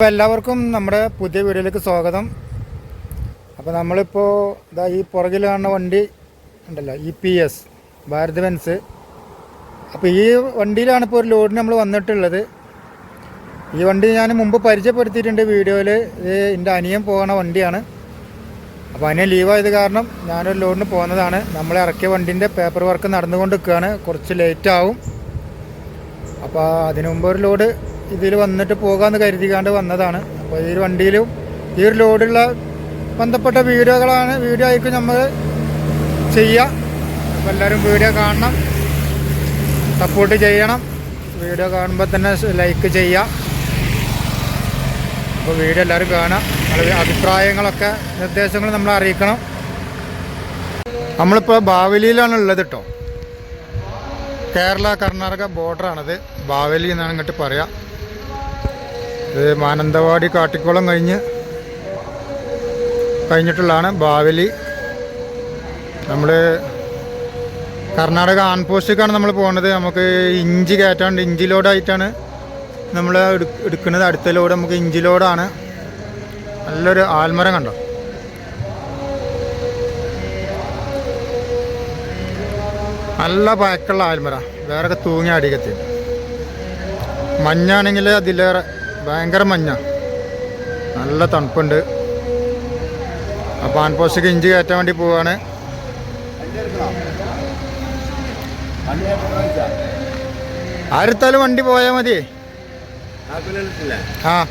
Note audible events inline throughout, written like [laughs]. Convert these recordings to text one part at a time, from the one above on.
അപ്പോൾ എല്ലാവർക്കും നമ്മുടെ പുതിയ വീഡിയോയിലേക്ക് സ്വാഗതം. അപ്പോൾ നമ്മളിപ്പോൾ ഇതാ ഈ പുറകിൽ കാണുന്ന വണ്ടി ഉണ്ടല്ലോ E P S Bharat Benz. അപ്പോൾ ഈ വണ്ടിയിലാണ് ഇപ്പോൾ ഒരു ലോഡിന് നമ്മൾ വന്നിട്ടുള്ളത്. ഈ വണ്ടി ഞാൻ മുമ്പ് പരിചയപ്പെടുത്തിയിട്ടുണ്ട് വീഡിയോയിൽ ഇത് എന്റെ അനിയൻ പോകുന്ന വണ്ടിയാണ്. അപ്പോൾ അനിയൻ ലീവായത് കാരണം ഞാനൊരു ലോഡിന് പോകുന്നതാണ് നമ്മൾ ഇറക്കിയ വണ്ടീന്റെ പേപ്പർ വർക്ക് നടന്നുകൊണ്ട് നിൽക്കുകയാണ് കുറച്ച് ലേറ്റ് ആവും. അപ്പോൾ അതിനു മുമ്പ് ഒരു ലോഡ് ഇതിൽ വന്നിട്ട് പോകാമെന്ന് കരുതിക്കാണ്ട് വന്നതാണ്. അപ്പോൾ ഈ വണ്ടിയിലും ഈ ഒരു ലോഡുള്ള ബന്ധപ്പെട്ട വീഡിയോകളാണ് വീഡിയോ ആയിരിക്കും നമ്മൾ ചെയ്യുക അപ്പോൾ എല്ലാവരും വീഡിയോ കാണണം. സപ്പോർട്ട് ചെയ്യണം. വീഡിയോ കാണുമ്പോൾ തന്നെ ലൈക്ക് ചെയ്യുക അപ്പോൾ വീഡിയോ എല്ലാവരും കാണാം. നിങ്ങളുടെ അഭിപ്രായങ്ങളൊക്കെ നിർദ്ദേശങ്ങൾ നമ്മൾ അറിയിക്കണം. നമ്മളിപ്പോൾ ബാവലിയിലാണ് ഉള്ളത് കേട്ടോ കേരള കർണാടക ബോർഡറാണത് ബാവലി എന്നാണ് ഇങ്ങോട്ട് പറയാം. മാനന്തവാടി കാട്ടിക്കുളം കഴിഞ്ഞ് കഴിഞ്ഞിട്ടുള്ളതാണ് ബാവലി. നമ്മൾ കർണാടക ആൺപോസ്റ്റിലേക്കാണ് നമ്മൾ പോകുന്നത് നമുക്ക് ഇഞ്ചി കയറ്റാണ്ട് ഇഞ്ചി ലോഡായിട്ടാണ് നമ്മൾ എടുക്കുന്നത്. അടുത്ത ലോഡ് നമുക്ക് ഇഞ്ചി ലോഡാണ്. നല്ലൊരു ആൽമരം കണ്ടോ? നല്ല പഴക്കുള്ള ആൽമര. വേറെ തൂങ്ങി അടിക്കത്തി മഞ്ഞാണെങ്കിൽ അതിലേറെ ഭയങ്കര മഞ്ഞ. നല്ല തണുപ്പുണ്ട്. അപ്പോൾ ആൻപോസ്റ്റിക്ക് ഇഞ്ചി കയറ്റാൻ വേണ്ടി പോവാണ്. ആരുത്താലും വണ്ടി പോയാൽ മതി. ആ.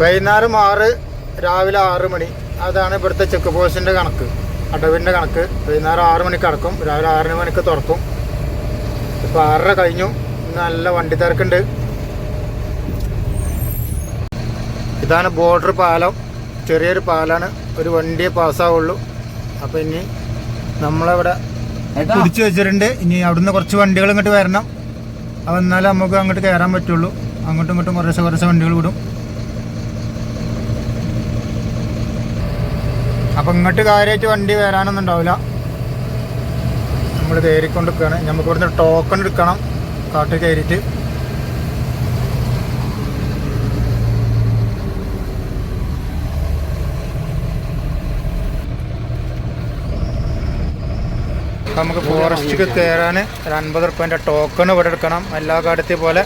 വൈകുന്നേരം ആറ് രാവിലെ ആറ് മണി. അതാണ് ഇവിടുത്തെ ചെക്ക് പോസ്റ്റിന്റെ കണക്ക്. അടവിന്റെ കണക്ക്. വൈകുന്നേരം ആറ് മണിക്ക് അടക്കും. രാവിലെ ആറ് മണിക്ക് തുറക്കും. ഇപ്പോൾ ആറര കഴിഞ്ഞു. നല്ല വണ്ടി തിരക്കുണ്ട്. ഇതാണ് ബോർഡർ പാലം. ചെറിയൊരു പാലാണ്. ഒരു വണ്ടിയെ പാസ്സാവുള്ളൂ അപ്പോൾ ഇനി നമ്മളവിടെ പിടിച്ചു വെച്ചിട്ടുണ്ട്. ഇനി അവിടുന്ന് കുറച്ച് വണ്ടികൾ ഇങ്ങോട്ട് വരണം. അപ്പോൾ എന്നാലേ നമുക്ക് അങ്ങോട്ട് കയറാൻ പറ്റുള്ളൂ. അങ്ങോട്ടും ഇങ്ങോട്ടും കുറേശ്ശെ കുറേശ്ശെ വണ്ടികൾ വിടും. അപ്പം ഇങ്ങോട്ട് കാര്യമായിട്ട് വണ്ടി വരാനൊന്നും ഉണ്ടാവില്ല. നമ്മൾ കയറിക്കൊണ്ടിരിക്കുകയാണ്. നമുക്ക് ഇവിടുന്ന് ടോക്കൺ എടുക്കണം. കാട്ടിൽ കയറിയിട്ട്. നമുക്ക് ഫോറസ്റ്റിക്ക് കയറാൻ ഒരു അൻപത് റുപ്യന്റെ ടോക്കൺ ഇവിടെ എടുക്കണം. എല്ലാ കാലത്തെ പോലെ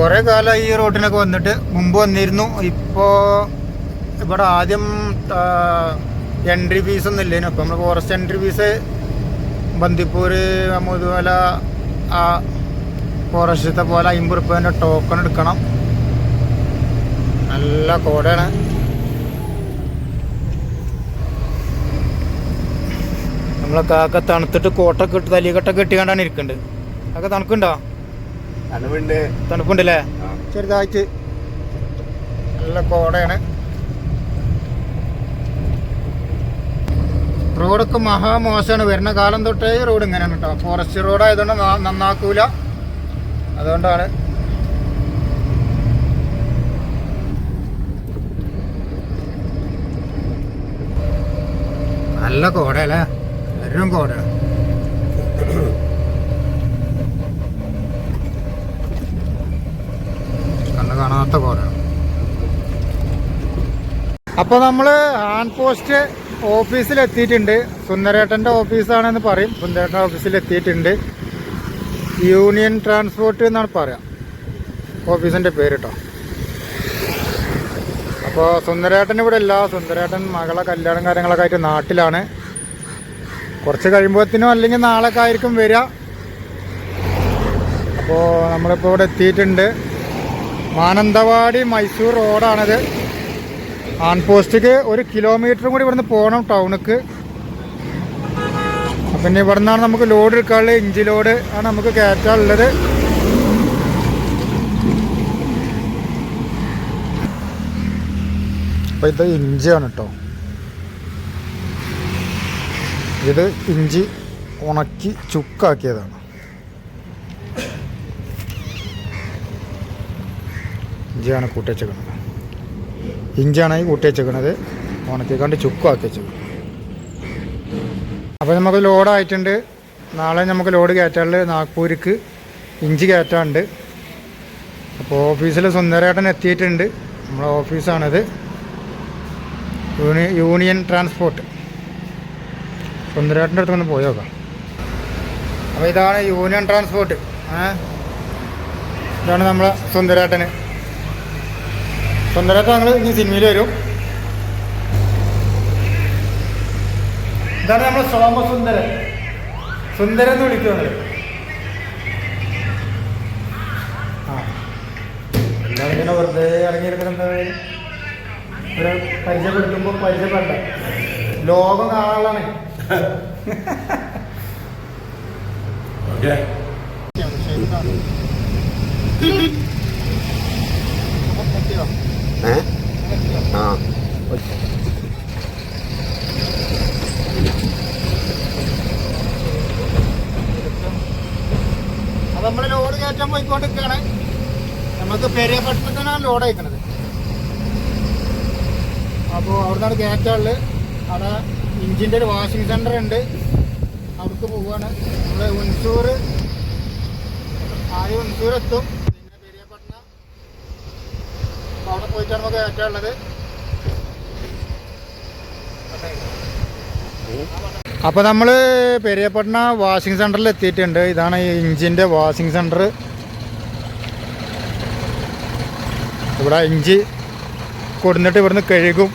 കുറേ കാലം ഈ റോട്ടിനൊക്കെ വന്നിട്ട് മുമ്പ് വന്നിരുന്നു. ഇപ്പോൾ ഇവിടെ ആദ്യം എൻട്രി ഫീസ് ഒന്നും ഇല്ലേനു. അപ്പം നമ്മൾ forest entry fees Bandipur Mudumalai ആ ഫോറസ്റ്റത്തെ പോലെ അമ്പത് റുപ്യേന്റെ ടോക്കൺ എടുക്കണം. നല്ല കോടയാണ് നമ്മളെ കാക്ക തണുത്തിട്ട് കോട്ടൊക്കെ ഇട്ട് തലികെട്ടൊക്കെ ഇട്ടുകൊണ്ടാണ് ഇരിക്കുന്നത് അതൊക്കെ തണുക്കുണ്ടോ? അനുവുണ്ട് തണുപ്പുണ്ടല്ലേ? ചെറുതായിട്ട്. നല്ല കോടയാണ്. റോഡൊക്കെ മഹാമോശമാണ്. വരുന്ന കാലം തൊട്ടേ റോഡ് ഇങ്ങനെയാണ് കേട്ടോ ഫോറസ്റ്റ് റോഡ് ആയതുകൊണ്ട് നന്നാക്കൂല. അതുകൊണ്ടാണ്. നല്ല കോടയല്ലേ? എല്ലാവരും കോടയാണ് കണ്ണ് കാണാത്ത പോലെയാണ് അപ്പോൾ നമ്മൾ ഹാൻഡ് പോസ്റ്റ് ഓഫീസിൽ എത്തിയിട്ടുണ്ട് സുന്ദരേട്ടന്റെ ഓഫീസാണെന്ന് പറയും. സുന്ദരേട്ടന്റെ ഓഫീസിൽ എത്തിയിട്ടുണ്ട് യൂണിയൻ ട്രാൻസ്പോർട്ട് എന്നാണ് പറയാം. ഓഫീസിന്റെ പേര് അപ്പോൾ സുന്ദരേട്ടൻ ഇവിടെ ഇല്ല. സുന്ദരേട്ടൻ മകളെ കല്യാണം കാര്യങ്ങളൊക്കെ ആയിട്ട് നാട്ടിലാണ്. കുറച്ച് കഴിയുമ്പോഴത്തേനും അല്ലെങ്കിൽ നാളെ ആയിരിക്കും വരിക. അപ്പോൾ നമ്മളിപ്പോൾ ഇവിടെ എത്തിയിട്ടുണ്ട്. മാനന്തവാടി മൈസൂർ റോഡാണിത്. ആൺപോസ്റ്റിക്ക് ഒരു കിലോമീറ്ററും കൂടി ഇവിടുന്ന് പോകണം ടൗണിക്ക്. പിന്നെ ഇവിടെ നിന്നാണ് നമുക്ക് ലോഡ് എടുക്കാനുള്ളത്. ഇഞ്ചി ലോഡ് ആണ് നമുക്ക് കയറ്റാനുള്ളത്. അപ്പം ഇത് ഇഞ്ചിയാണ് കേട്ടോ ഇത് ഇഞ്ചി ഉണക്കി ചുക്കാക്കിയതാണ്. ഇഞ്ചിയാണ് കൂട്ടി വെച്ചേക്കുന്നത് ഇഞ്ചാണ് ഈ കൂട്ടി വെച്ചേക്കുന്നത് ഉണക്കിക്കൊണ്ട് ചുക്കുമാക്കി വെച്ചു അപ്പോൾ നമുക്ക് ലോഡായിട്ടുണ്ട്. നാളെ നമുക്ക് ലോഡ് കയറ്റാനുള്ള നാഗ്പൂർക്ക് ഇഞ്ചി കയറ്റാണ്ട് അപ്പോൾ ഓഫീസിൽ സുന്ദരേട്ടൻ എത്തിയിട്ടുണ്ട്. നമ്മളെ ഓഫീസാണിത്. Uni union transport. സുന്ദരേട്ടന്റെ അടുത്ത് പോയി നോക്കാം. അപ്പോൾ ഇതാണ് യൂണിയൻ ട്രാൻസ്പോർട്ട്. ഇതാണ് നമ്മളെ സുന്ദരേട്ടന്. സുന്ദരേട്ടൻ ഞങ്ങൾ ഇനി സിനിമയിൽ വരും. ഇതാണ് നമ്മൾ സോമസുന്ദരൻ സുന്ദരൻ. എന്ന് വിളിക്കും ഞങ്ങൾ ആ. എല്ലാവരും ഇങ്ങനെ വെറുതെ ഇറങ്ങിയിരിക്കുന്നത് ഒരു പരിചയപ്പെടുത്തുമ്പോൾ പരിചയപ്പെടണ്ട. ലോകം കാണാനുള്ളതാണ്. ഓക്കെ. [laughs] ഏ? ആ. നമ്മൾ ലോഡ് കയറ്റാൻ പോയിക്കൊണ്ടിരിക്കുകയാണ്. നമുക്ക് പെരിയ പട്ടണത്തിനാണ് ലോഡ് അയക്കണത് അപ്പോൾ അവിടുന്നാണ് കയറ്റാൾ അവിടെ ഇഞ്ചിന്റെ ഒരു വാഷിംഗ് സെന്റർ ഉണ്ട്. അവിടേക്ക് പോവുകയാണ്. നമ്മൾ ഉൻസൂർ ആദ്യം ഉൻസൂർ എത്തും. അപ്പോൾ അവിടെ പോയിട്ടാണ് നമുക്ക് കയറ്റാനുള്ളത് അപ്പോൾ നമ്മൾ പെരിയപട്ടണ വാഷിംഗ് സെന്ററിൽ എത്തിയിട്ടുണ്ട്. ഇതാണ് ഈ ഇഞ്ചിന്റെ വാഷിംഗ് സെന്റർ ഇവിടെ ഇഞ്ചി കൊടുന്നിട്ട് ഇവിടുന്ന് കഴുകും.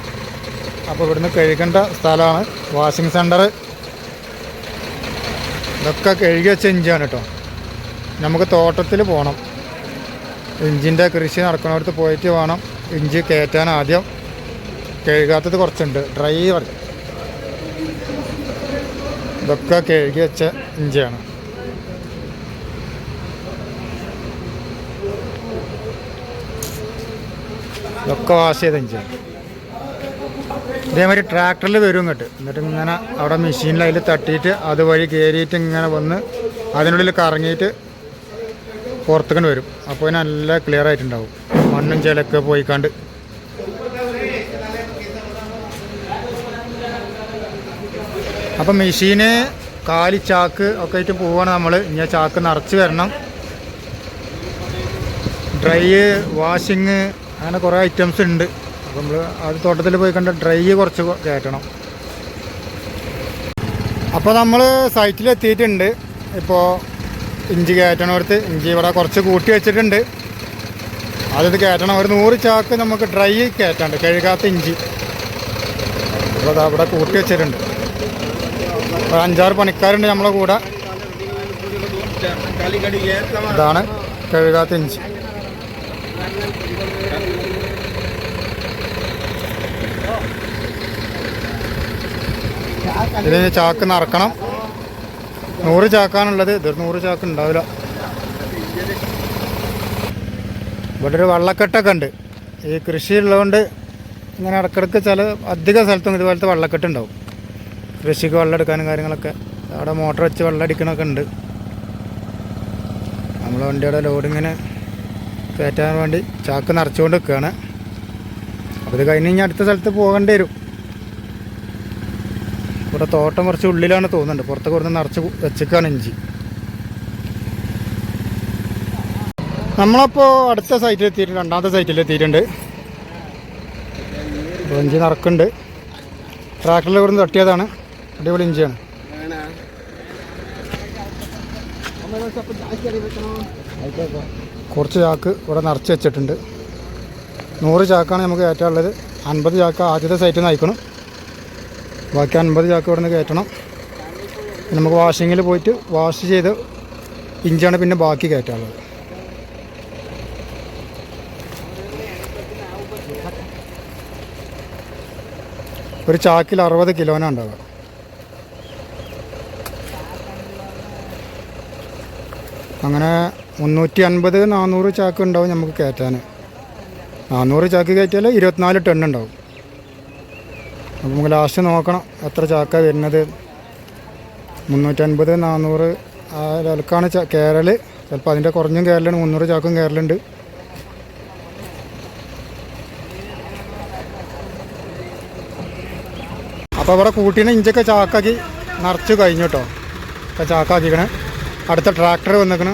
അപ്പോൾ ഇവിടുന്ന് കഴുകേണ്ട സ്ഥലമാണ് വാഷിംഗ് സെന്റർ ഇതൊക്കെ കഴുകി വെച്ച ഇഞ്ചിയാണ് കേട്ടോ. നമുക്ക് തോട്ടത്തിൽ പോകണം ഇഞ്ചിന്റെ കൃഷി നടക്കുന്നിടത്ത് പോയിട്ട് വേണം ഇഞ്ചി കയറ്റാൻ ആദ്യം. കഴുകാത്തത് കുറച്ചുണ്ട്. ഡ്രൈവർ ഇതൊക്കെ കഴുകി വെച്ച ഇഞ്ചിയാണ്. ഇതൊക്കെ വാഷ് ചെയ്ത ഇഞ്ചിയാണ്. ഇതേമാതിരി ട്രാക്ടറിൽ വരും ഇങ്ങോട്ട്. എന്നിട്ട് ഇങ്ങനെ അവിടെ മെഷീനിൽ അതിൽ തട്ടിയിട്ട് അതുവഴി കയറിയിട്ട് ഇങ്ങനെ വന്ന് അതിനുള്ളിൽ കറങ്ങിയിട്ട് പുറത്തേക്ക് വരും. അപ്പോൾ നല്ല ക്ലിയർ ആയിട്ടുണ്ടാവും. മണ്ണും ചിലൊക്കെ പോയിക്കാണ്ട്. അപ്പം മെഷീന് കാലി ചാക്ക് ഒക്കെ ആയിട്ട് പോവാണ് നമ്മൾ ഇനി ചാക്ക് നിറച്ച് വരണം. ഡ്രൈ വാഷിങ് അങ്ങനെ കുറേ ഐറ്റംസ് ഉണ്ട്. അപ്പം നമ്മൾ അത് തോട്ടത്തിൽ പോയി കണ്ട ഡ്രൈ കുറച്ച് കയറ്റണം. അപ്പോൾ നമ്മൾ സൈറ്റിലെത്തിയിട്ടുണ്ട് ഇപ്പോൾ ഇഞ്ചി കയറ്റണോർത്ത് ഇഞ്ചി ഇവിടെ കുറച്ച് കൂട്ടി വെച്ചിട്ടുണ്ട്. അതിത് കയറ്റണം. ഒരു നൂറ് ചാക്ക് നമുക്ക് ഡ്രൈ കയറ്റാണ്ട് കഴുകാത്ത ഇഞ്ചി. അപ്പോൾ അത് അവിടെ കൂട്ടി വെച്ചിട്ടുണ്ട്. ഒരു അഞ്ചാറ് പണിക്കാരുണ്ട് നമ്മളെ കൂടെ. ഇതാണ് കഴുകാത്ത ഇഞ്ചി. ഇതിന് ചാക്ക് നിറക്കണം. നൂറ് ചാക്കാണുള്ളത്. ഇതൊരു നൂറ് ചാക്ക് ഉണ്ടാവില്ല. ഇവിടെ ഒരു വള്ളക്കെട്ടൊക്കെ ഉണ്ട്. ഈ കൃഷി ഉള്ളതുകൊണ്ട് ഇങ്ങനെ ഇടക്കിടക്ക് ചില അധിക സ്ഥലത്തും ഇതുപോലത്തെ വള്ളക്കെട്ട് ഉണ്ടാവും. കൃഷിക്ക് വെള്ളം എടുക്കാനും കാര്യങ്ങളൊക്കെ. അവിടെ മോട്ടോർ വെച്ച് വെള്ളം അടിക്കണമൊക്കെ ഉണ്ട്. നമ്മൾ വണ്ടിയുടെ ലോഡിങ്ങിന് കയറ്റാൻ വേണ്ടി ചാക്ക് നിറച്ചുകൊണ്ട് നിൽക്കുകയാണ്. അപ്പോൾ ഇത് കഴിഞ്ഞ് കഴിഞ്ഞാൽ അടുത്ത സ്ഥലത്ത് പോകേണ്ടി വരും. ഇവിടെ തോട്ടം കുറച്ച് ഉള്ളിലാണ് തോന്നുന്നുണ്ട്. പുറത്ത് കൊടുത്ത് നിറച്ച് വെച്ചേക്കാണ് ഇഞ്ചി. നമ്മളപ്പോൾ അടുത്ത സൈറ്റിൽ എത്തിയിട്ടുണ്ട്. രണ്ടാമത്തെ സൈറ്റിൽ എത്തിയിട്ടുണ്ട്. ഇഞ്ചി നിറക്കുന്നുണ്ട്. ട്രാക്ടറിൽ ഇവിടുന്ന് തട്ടിയതാണ്. അടിപൊളി ഇഞ്ചിയാണ്. കുറച്ച് ചാക്ക് ഇവിടെ നിറച്ച് വെച്ചിട്ടുണ്ട്. നൂറ് ചാക്കാണ് നമുക്ക് ഏറ്റാനുള്ളത് അൻപത് ചാക്ക് ആദ്യത്തെ സൈറ്റിൽ നിന്ന് അയക്കണം. ബാക്കി അൻപത് ചാക്ക് ഇവിടെ നിന്ന് കയറ്റണം നമുക്ക് വാഷിങ്ങിൽ പോയിട്ട് വാഷ് ചെയ്ത് ഇഞ്ചാണ് പിന്നെ ബാക്കി കയറ്റാനുള്ളത്. ഒരു ചാക്കിൽ അറുപത് കിലോനാണ് ഉണ്ടാവുക. അങ്ങനെ മുന്നൂറ്റി അൻപത് നാനൂറ് ചാക്ക് ഉണ്ടാവും നമുക്ക് കയറ്റാൻ നാനൂറ് ചാക്ക് കയറ്റിയാൽ ഇരുപത്തിനാല് ടൺ ഉണ്ടാവും. അപ്പോൾ നമുക്ക് ലാസ്റ്റ് നോക്കണം എത്ര ചാക്ക വരുന്നത്. മുന്നൂറ്റൻപത് നാനൂറ് ആ വിലക്കാണ് ച കേരൾ. ചിലപ്പോൾ അതിന്റെ കുറഞ്ഞും കേരളമാണ് മുന്നൂറ് ചാക്കും കേരളുണ്ട്. അപ്പോൾ ഇവിടെ കൂട്ടീനെ ഇഞ്ചൊക്കെ ചാക്കാക്കി നിറച്ചു കഴിഞ്ഞു കേട്ടോ ഇപ്പം ചാക്കാക്കിക്കണേ. അടുത്ത ട്രാക്ടർ വന്നിക്കണ്.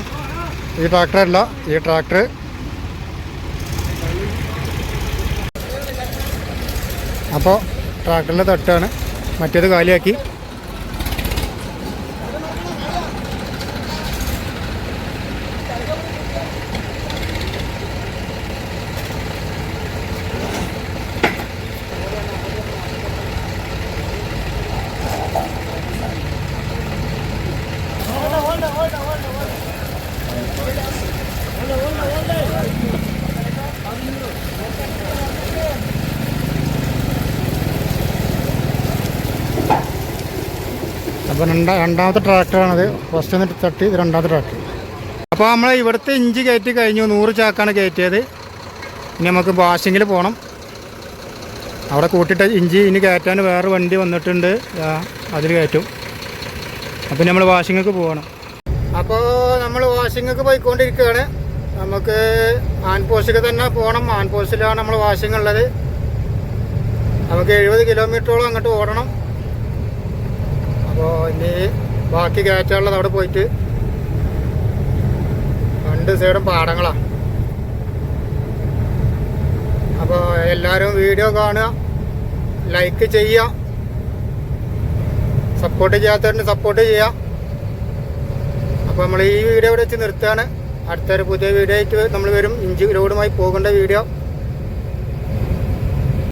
ഈ ട്രാക്ടർ അല്ല ഈ ട്രാക്ടർ അപ്പോൾ ട്രാക്ടറിന്റെ തട്ടാണ്. മറ്റേത് കാലിയാക്കി. അപ്പോൾ രണ്ടാ രണ്ടാമത്തെ ട്രാക്ടറാണത്. ഫസ്റ്റ് ഒന്ന് തട്ടി ഇത് രണ്ടാമത്തെ ട്രാക്ടർ. അപ്പോൾ നമ്മൾ ഇവിടുത്തെ ഇഞ്ചി കയറ്റി കഴിഞ്ഞു. നൂറ് ചാക്കാണ് കയറ്റിയത്. ഇനി നമുക്ക് വാഷിങ്ങിൽ പോകണം അവിടെ കൂട്ടിയിട്ട് ഇഞ്ചി ഇനി കയറ്റാൻ വേറെ വണ്ടി വന്നിട്ടുണ്ട്. അതിൽ കയറ്റും. അപ്പോൾ നമ്മൾ വാഷിങ്ങൊക്കെ പോകണം. അപ്പോൾ നമ്മൾ വാഷിങ്ങൊക്കെ പോയിക്കൊണ്ടിരിക്കുകയാണ്. നമുക്ക് ആൻ പോസ്റ്റിൽ തന്നെ പോകണം. ആൻ പോസ്റ്റിലാണ് നമ്മൾ വാഷിംഗ് ഉള്ളത് നമുക്ക് എഴുപത് കിലോമീറ്ററോളം അങ്ങോട്ട് ഓടണം. അപ്പോൾ ഇനി ബാക്കി കയറ്റാനുള്ളത് അവിടെ പോയിട്ട് രണ്ട് സൈഡും പാടങ്ങളാണ് അപ്പോൾ എല്ലാവരും വീഡിയോ കാണുക ലൈക്ക് ചെയ്യുക സപ്പോർട്ട് ചെയ്യാത്തവരിന് സപ്പോർട്ട് ചെയ്യുക. അപ്പോൾ നമ്മൾ ഈ വീഡിയോ ഇവിടെ വെച്ച് നിർത്തുകയാണ്. അടുത്തൊരു പുതിയ വീഡിയോ ആയിട്ട് നമ്മൾ വരും. ഇഞ്ചി റോഡുമായി പോകേണ്ട വീഡിയോ.